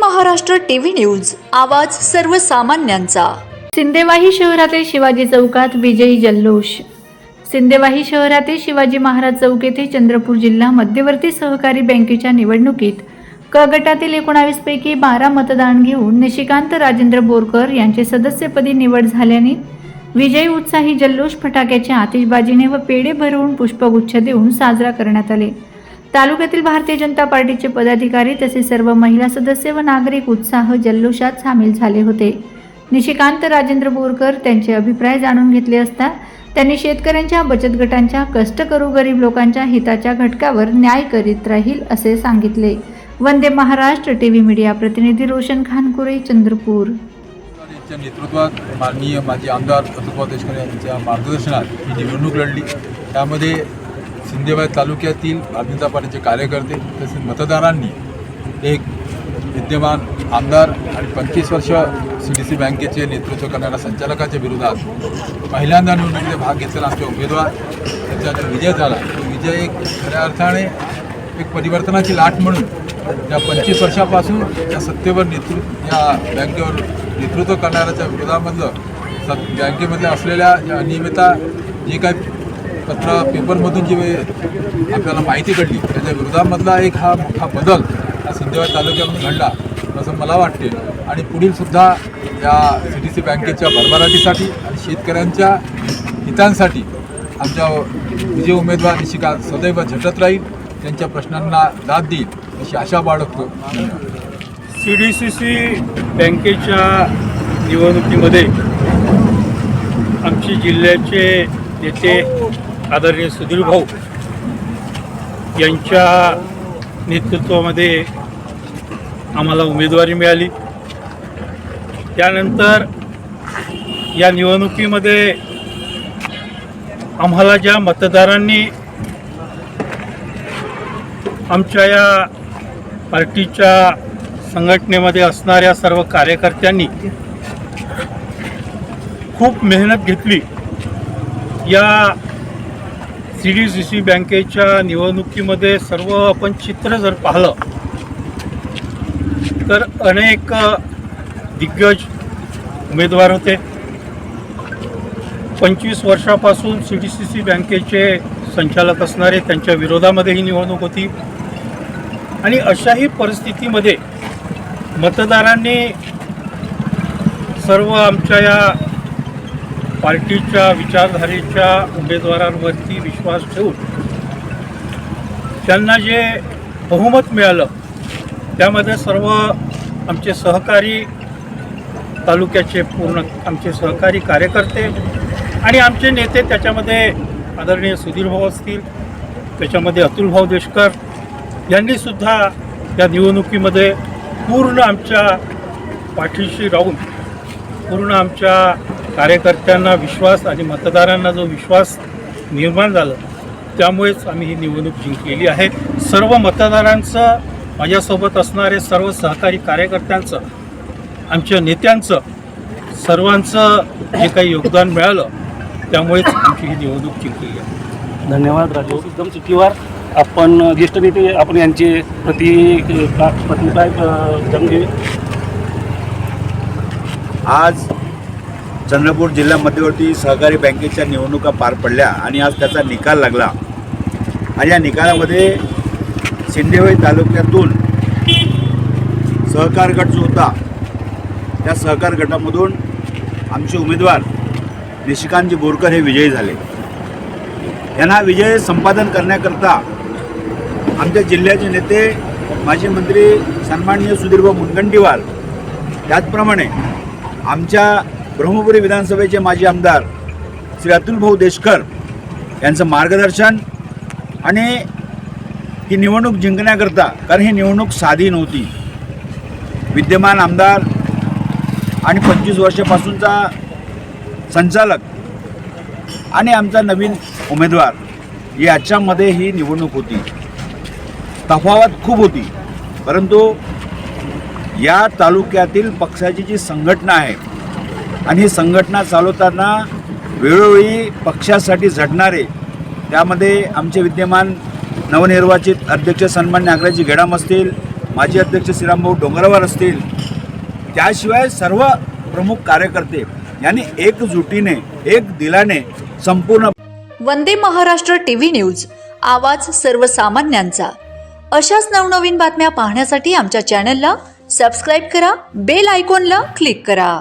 Maharashtra TV news. आवाज सर्वसामान्यांचा. सिंदेवाही शहरातील शिवाजी चौकात विजयी जल्लोष. सिंदेवाही शहरातील शिवाजी महाराज चौक येथे चंद्रपूर जिल्हा मध्यवर्ती सहकारी बँकेच्या निवडणुकीत क गटातील एकोणावीस पैकी बारा मतदान घेऊन निशिकांत राजेंद्र बोरकर यांचे सदस्यपदी निवड झाल्याने विजयी उत्साही जल्लोष फटाक्याच्या आतिषबाजीने व पेढे भरवून पुष्पगुच्छ देऊन साजरा करण्यात आले. तालुक्यातील भारतीय जनता पार्टीचे पदाधिकारी तसेच सर्व महिला सदस्य व नागरिक उत्साह जल्लोषात सामील झाले होते. निशिकांत राजेंद्र बोरकर त्यांचे अभिप्राय जाणून घेतले असता त्यांनी शेतकऱ्यांच्या बचत गटांच्या कष्टकरू गरीब लोकांच्या हिताच्या घटकावर न्याय करीत राहील असे सांगितले. Vande Maharashtra T V media प्रतिनिधी रोशन खानकुरे चंद्रपूर. नेतृत्वात माननीय माजी आमदार अतुलभाऊ देशकर यांच्या मार्गदर्शनात ही निवडणूक लढली. त्यामध्ये सिंदेवाई तालुक्यातील भारतीय जनता पार्टीचे कार्यकर्ते तसेच मतदारांनी एक विद्यमान आमदार आणि पंचवीस वर्ष सी डी सी बँकेचे नेतृत्व करणाऱ्या संचालकाच्या विरोधात पहिल्यांदा निवडणुकीत भाग घेतलेला आमचे उमेदवार. त्याचा जो विजय झाला. तो विजय एक खऱ्या अर्थाने एक परिवर्तनाची लाट म्हणून या पंचवीस वर्षापासून या सत्तेवर नेतृत्व या बँकेवर नेतृत्व करणाऱ्याच्या विरोधामधलं स बँकेमध्ये असलेल्या ज्या अनियमितता जी काही पत्र पेपरमधून जी आपल्याला माहिती कळली त्याच्या विरोधामधला एक हा मोठा बदल हा सिंधेवाड तालुक्यामध्ये घडला असं मला वाटते. आणि पुढील सुद्धा या सी डी सी बँकेच्या भरभराटीसाठी आणि शेतकऱ्यांच्या हितांसाठी आमच्या विजय उमेदवार निशिका सदैव झटत राहील त्यांच्या प्रश्नांना दाद देईल अशी आशा बाळगतो. सी डी सी सी बँकेच्या निवडणुकीमध्ये आमची जिल्ह्याचे नेते आदरणीय सुधीर भाऊ यांच्या नेतृत्वामध्ये आम्हाला उमेदवारी मिळाली. त्यानंतर या निवडणुकीमध्ये आम्हाला ज्या मतदारांनी आमच्या या पार्टीच्या संघटनेमध्ये असणाऱ्या सर्व कार्यकर्त्यांनी खूप मेहनत घेतली. या सी डी सी सी बँकेच्या निवडणुकीमध्ये सर्व आपण चित्र जर पाहिलं तर अनेक दिग्गज उमेदवार होते. पंचवीस वर्षापासून सी डी सी सी बँकेचे संचालक असणारे त्यांच्या विरोधामध्ये ही निवडणूक होती. आणि अशाही परिस्थितीमध्ये मतदारांनी सर्व आमच्या या पार्टीच्या विचारधारेच्या उमेदवारांवरती विश्वास ठेवून त्यांना जे बहुमत मिळालं त्यामध्ये सर्व आमचे सहकारी तालुक्याचे पूर्ण आमचे सहकारी कार्यकर्ते आणि आमचे नेते त्याच्यामध्ये आदरणीय सुधीर भाऊ असतील त्याच्यामध्ये अतुलभाऊ देशकर यांनीसुद्धा या निवडणुकीमध्ये पूर्ण आमच्या पाठीशी राहून पूर्ण आमच्या कार्यकर्त्यांना विश्वास आणि मतदारांना जो विश्वास निर्माण झाला त्यामुळेच आम्ही ही निवडणूक जिंकलेली आहे. सर्व मतदारांचं माझ्यासोबत असणारे सर्व सहकारी कार्यकर्त्यांचं आमच्या नेत्यांचं सर्वांचं जे काही योगदान मिळालं त्यामुळेच आमची ही निवडणूक जिंकलेली आहे. धन्यवाद राजू. एकदम चुकीवर आपण ज्येष्ठ नेते आपण यांचे प्रति प्रतिभा जाणून घेऊ आज चंद्रपूर जिल्हा मध्यवर्ती सहकारी बँकेच्या निवडणुका पार पडल्या आणि आज त्याचा निकाल लागला. आणि या निकालामध्ये सिंदेवाई तालुक्यातून सहकार गट जो होता त्या सहकार गटामधून आमचे उमेदवार निशिकांतजी बोरकर हे विजयी झाले. यांना विजय संपादन करण्याकरता आमच्या जिल्ह्याचे नेते माजी मंत्री सन्माननीय सुधीरभाऊ मुनगंटीवार त्याचप्रमाणे आमच्या ब्रह्मपुरी विधानसभेचे माजी आमदार श्री अतुलभाऊ देशकर यांचं मार्गदर्शन आणि ही निवडणूक जिंकण्याकरता कारण ही निवडणूक साधी नव्हती. विद्यमान आमदार आणि पंचवीस वर्षापासूनचा संचालक आणि आमचा नवीन उमेदवार याच्यामध्ये ही निवडणूक होती. तफावत खूप होती परंतु या तालुक्यातील पक्षाची जी संघटना आहे आणि ही संघटना चालवताना वेळोवेळी पक्षासाठी झटणारे त्यामध्ये आमचे विद्यमान नवनिर्वाचित अध्यक्ष सन्मान नागराजी गेडाम असतील माजी अध्यक्ष श्रीरामभाऊ डोंगरावर असतील त्याशिवाय सर्व प्रमुख कार्यकर्ते यांनी एकजुटीने एक दिलाने संपूर्ण वंदे महाराष्ट्र टीव्ही न्यूज आवाज सर्वसामान्यांचा. अशाच नवनवीन बातम्या पाहण्यासाठी आमच्या चॅनलला सबस्क्राईब करा बेल आयकॉनला क्लिक करा.